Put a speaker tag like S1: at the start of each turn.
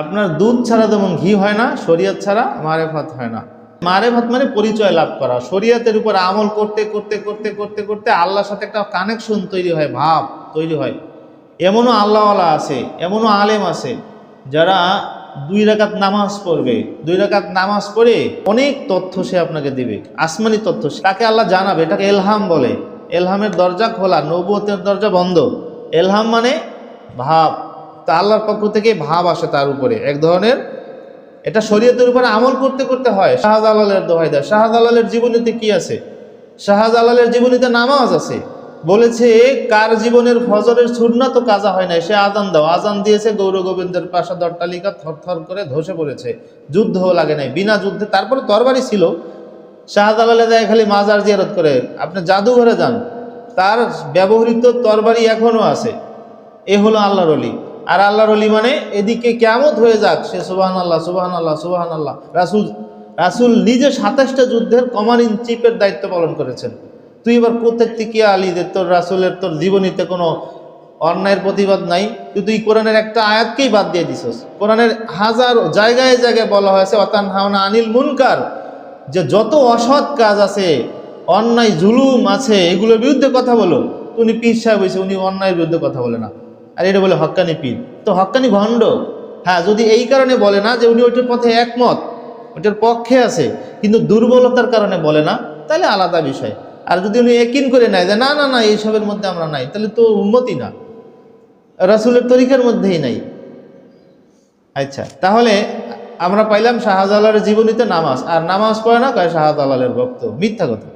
S1: আপনার দুধ ছাড়া যেমন ঘি হয় না, শরীয়ত ছাড়া মারেফাত হয় না। মারেফাত মানে পরিচয় লাভ করা। শরীয়তের উপর আমল করতে করতে করতে করতে করতে আল্লাহর সাথে একটা কানেকশন তৈরি হয়, ভাব তৈরি হয়। এমনও আল্লাহওয়ালা আছে, এমনও আলেম আছে, যারা দুই রাকাত নামাজ পড়বে। দুই রাকাত নামাজ পড়ে অনেক তথ্য সে আপনাকে দিবে, আসমানি তথ্য। তাকে আল্লাহ জানাবে, এটাকে এলহাম বলে। এলহামের দরজা খোলা, নবুয়তের দরজা বন্ধ। এলহাম মানে ভাব। তা আল্লাহর পক্ষ থেকে ভাব আসে তার উপরে। এক ধরনের এটা শরীয়তের উপরে আমল করতে করতে হয়। শাহজালালের দোহাই দেয়। শাহজালালের জীবনীতে কি আছে? শাহজালালের জীবনীতে নামাজ আছে। বলেছে, কার জীবনের ফজরের সুন্না তো কাজা হয় নাই, সে আজান দাও। আজান দিয়েছে গৌর গোবিন্দের পাশাদ অট্টালিকা থরথর করে ধসে পড়েছে। যুদ্ধ লাগে নাই। বিনা যুদ্ধে তারপরে তরবারি ছিল। শাহজালালে দেয় খালি মাজার জিয়ারত করে। আপনি জাদুঘরে যান। তার ব্যবহৃত তরবারি এখনও আছে। এ হলো আল্লাহর অলি আর আল্লাহর অলি মানে এদিকে কেমত হয়ে যাক, সে সুবাহান আল্লাহ সুবাহান আল্লাহ সুবাহান আল্লাহ রাসুল রাসুল নিজে সাতাশটা যুদ্ধের কমান্ড ইন চিফের দায়িত্ব পালন করেছেন। তুই এবার কোথায় থেকে আলী যে তোর রাসুলের, তোর জীবনীতে কোনো অন্যায়ের প্রতিবাদ নাই তুই তুই কোরআনের একটা আয়াতকেই বাদ দিয়ে দিছস। কোরআনের হাজার জায়গায় জায়গায় বলা হয়েছে অতান হাওনা আনিল মুনকার যে যত অসৎ কাজ আছে, অন্যায়, জুলুম আছে, এগুলোর বিরুদ্ধে কথা বলো। উনি পীর সাহেব হয়েছে উনি অন্যায়ের বিরুদ্ধে কথা বলে না। আর এটা বলে হক্কানি পীর। তো হক্কানি ভণ্ড। হ্যাঁ যদি এই কারণে বলে না যে উনি ওইটার পথে একমত, ওইটার পক্ষে আছে, কিন্তু দুর্বলতার কারণে বলে না, তাহলে আলাদা বিষয়। আর যদি উনি একিন করে নেয় যে না না না, এইসবের মধ্যে আমরা নাই, তাহলে তো উন্মতি না। রাসুলের তরিকার মধ্যেই নাই। আচ্ছা তাহলে আমরা পাইলাম শাহজালালের জীবনীতে নামাজ। আর নামাজ পড়ে না, কয় শাহজালালের ভক্ত। মিথ্যা কথা।